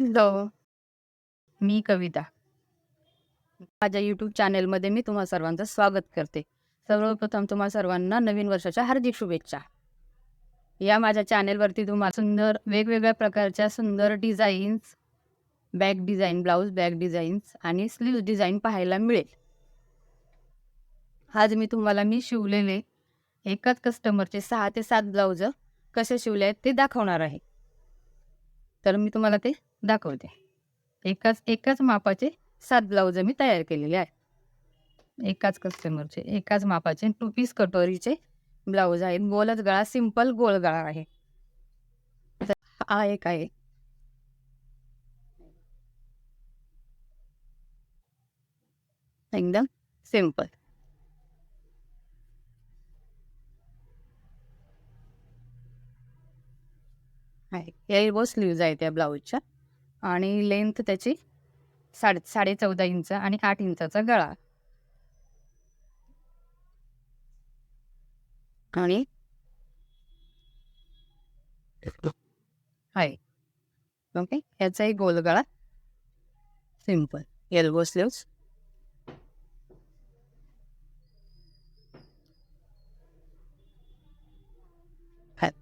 Hello. मी कविता. माझ्या YouTube चॅनेलमध्ये मी तुम्हा सर्वांचं स्वागत करते. सर्वप्रथम तुम्हा सर्वांना नवीन वर्षाच्या हार्दिक शुभेच्छा. या माझ्या चॅनेलवरती तुम्हाला सुंदर वेगवेगळ्या प्रकारच्या सुंदर designs, back design, blouse back designs आणि स्लीव डिझाईन पाहायला मिळेल. आज मी तुम्हाला मी शिवलेले एकाच कस्टमरचे 6 ते 7 ब्लाऊज कसे शिवले आहेत ते दाखवणार आहे. तर मी तुम्हाला ते दाखवते. एकाच एकाच मापाचे सात ब्लाऊज मी तयार केलेले आहेत. एकाच कस्टमरचे, एकाच मापाचे टू पीस कटोरीचे ब्लाऊज आहेत. गोलच गळा, सिंपल गोल गळा आहे. हा एक आहे. एकदम सिंपल. आहे. एल्बो स्लीव्ज आहेत त्या ब्लाऊजच्या आणि लेंथ त्याची साडे 14.5 इंच आणि आठ इंचाचा गळा. आणि आहे. ओके. ह्याचाही गोल गळा. सिंपल एल्बो स्लीव्स आहे.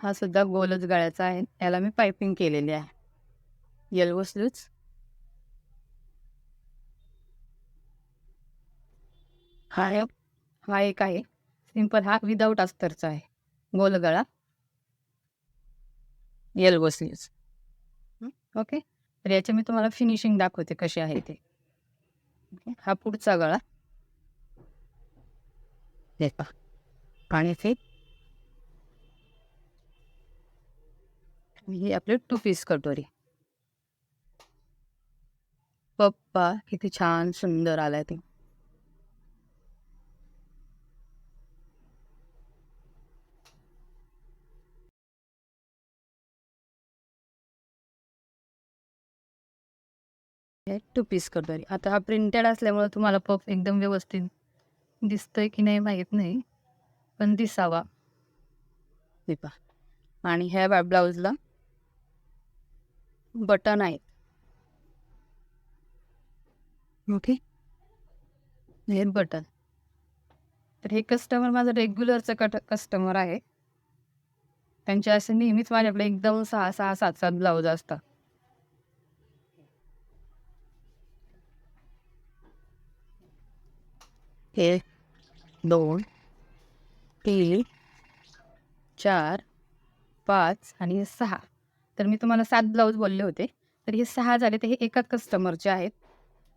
हा सुद्धा गोलच गळ्याचा आहे. याला मी पाइपिंग केलेली आहे. Elbow sleeves. हा हा एक आहे. सिंपल हा विदाऊट अस्तरचा आहे. गोल गळा. Elbow sleeves. ओके. तर याची मी तुम्हाला फिनिशिंग दाखवते कशी आहे ते. हा पुढचा गळा. हे पहा आणि हे ही आपली टू पीस कटोरी. पप्पा किती छान सुंदर आलाय ते टू पीस कटोरी. आता हा प्रिंटेड असल्यामुळे तुम्हाला पफ एकदम व्यवस्थित दिसतोय की नाही माहीत नाही. पण दिसावा. आणि ह्या ब्लाऊजला बटन आहेत. ओके. हे बटन. तर हे कस्टमर माझं रेग्युलरचं कट कस्टमर आहे. त्यांचे असे नेहमीच माझ्याकडे एकदम 6-6, 7-7 ब्लाउज असतात. हे 2 3 4 5 आणि 6 तर मी तुम्हाला 7 ब्लाउज बोलले होते. तर हे 6 झाले तर हे एकाच कस्टमरचे आहेत.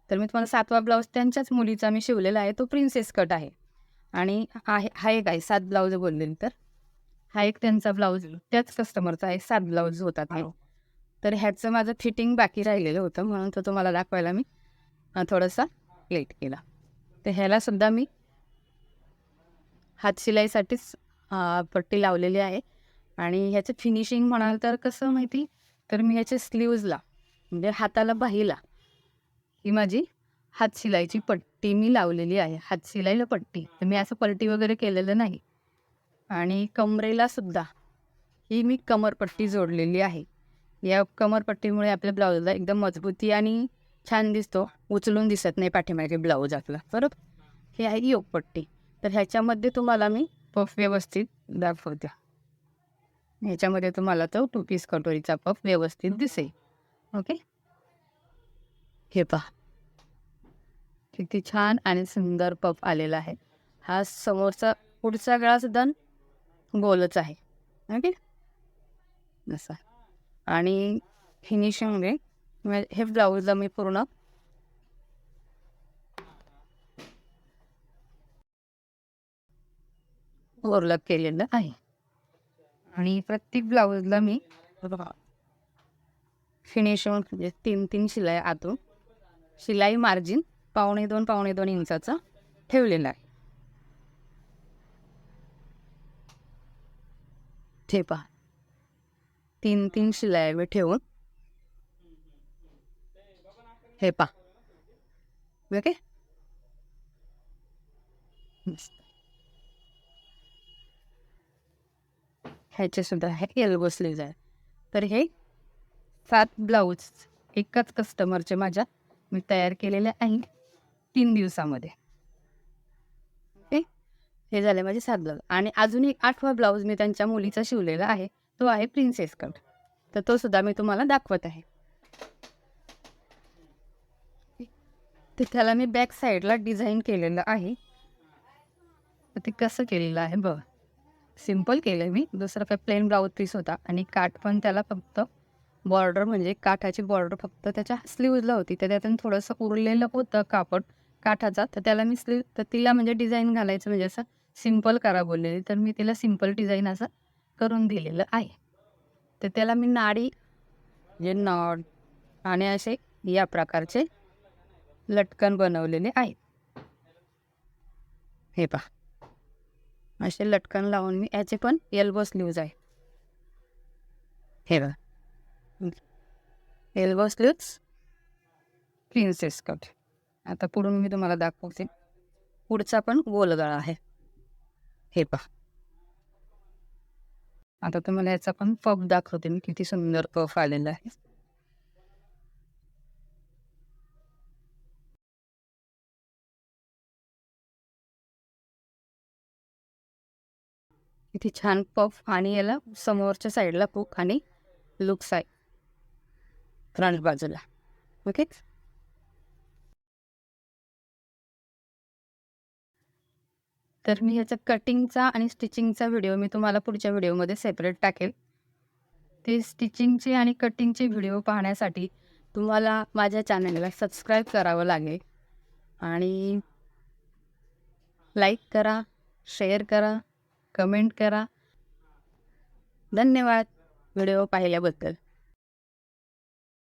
तर मी तुम्हाला 7वा ब्लाउज त्यांच्याच मुलीचा मी शिवलेला आहे. तो प्रिन्सेस कट आहे. आणि आहे हा एक आहे 7 ब्लाउज बोललेली तर. हा एक त्यांचा ब्लाउज त्याच कस्टमरचा आहे. 7 ब्लाउज होतात हे. तर ह्याचं माझं फिटिंग बाकी राहिलेलं होतं म्हणून तो तुम्हाला दाखवायला मी थोडासा लेट केला. तर ह्याला सुद्धा मी हातशिलाईसाठीच पट्टी लावलेली आहे. आणि ह्याचं फिनिशिंग म्हणाल तर कसं माहिती तर मी ह्याच्या स्लीव्हजला म्हणजे हाताला बाहीला ही माझी हातशिलाईची पट्टी मी लावलेली आहे. हातशिलाईला पट्टी. तर मी असं पलटी वगैरे केलेलं नाही. आणि कमरेला सुद्धा ही मी कमरपट्टी जोडलेली आहे. या कमरपट्टीमुळे आपल्या ब्लाऊजला एकदम मजबूती आणि छान दिसतो. उचलून दिसत नाही पाठीमागे ब्लाऊज आपला. बरोबर. हे आहे योगपट्टी तर ह्याच्यामध्ये तुम्हाला मी व्यवस्थित दाखवते. ह्याच्यामध्ये तुम्हाला तो टू पीस कटोरीचा पफ व्यवस्थित दिसेल. ओके. हे पहा. किती छान आणि सुंदर पफ आलेला आहे. हा समोरचा पुढचा गळा सुद्धा गोलच आहे. ओके. असा. आणि फिनिशिंगमध्ये म्हणजे हे ब्लाऊजला मी पूर्ण ओव्हरलॅप केलेलं आहे. आणि प्रत्येक ब्लाउजला मी बघा. फिनिशिंग म्हणजे 3-3 शिलाई आतून. शिलाई मार्जिन पावणे 2 पावणे 2 इंचाचा ठेवलेला आहे. हे पहा. 3-3 शिलाई मी ठेवून. हे पा ओके ह्याचे सुद्धा हे एल्बो स्लीव्ज आहे तर हे सात ब्लाऊज एकाच कस्टमरचे माझ्या मी तयार केलेले आहे तीन दिवसामध्ये. ओके? हे झाले माझे सात ब्लाऊज आणि अजून एक आठवा ब्लाऊज मी त्यांच्या मुलीचा शिवलेला आहे तो आहे प्रिन्सेस कट तर तो सुद्धा मी तुम्हाला दाखवत आहे. तर त्याला मी बॅक साईडला डिझाईन केलेलं आहे. ते कसं केलेलं आहे बघ. सिंपल केलं मी. दुसरं काय प्लेन ब्लाऊज पीस होता आणि काठ पण त्याला फक्त बॉर्डर म्हणजे काठाची बॉर्डर फक्त त्याच्या स्लीवला होती. तर त्यातून थोडंसं उरलेलं होतं कापड काठाचा. तर त्याला मी स्लीव तर तिला म्हणजे डिझाईन घालायचं म्हणजे असं सिंपल करा बोललेली. तर मी तिला सिंपल डिझाईन असं करून दिलेलं आहे. तर त्याला मी नाडी जे नॉड आणि असे या प्रकारचे लटकन बनवलेले आहेत. हे पहा. असे लटकन लावून मी याचे पण एल्बो स्लीव्ज आहे. हे बघा. एल्बो स्लीव्ज प्रिन्सेस कट आता पुढून मी तुम्हाला दाखवते. पुढचा पण गोलगळा आहे. हे पहा. आता तुम्हाला याचा पण पफ दाखवते मी. किती सुंदर पफ आलेला आहे. किती छान पफ आणि याला समोरच्या साईडला पुक आणि लुक्स आहे. फ्रंट बाजूला. ओके तर मी ह्याचा कटिंगचा आणि स्टिचिंगचा व्हिडिओ मी तुम्हाला पुढच्या व्हिडिओमध्ये सेपरेट टाकेल. ते स्टिचिंगचे आणि कटिंगचे व्हिडिओ पाहण्यासाठी तुम्हाला माझ्या चॅनलला सबस्क्राईब करावं लागेल. आणि लाईक करा शेअर करा कमेंट करा. धन्यवाद. व्हिडिओ पाहिल्याबद्दल.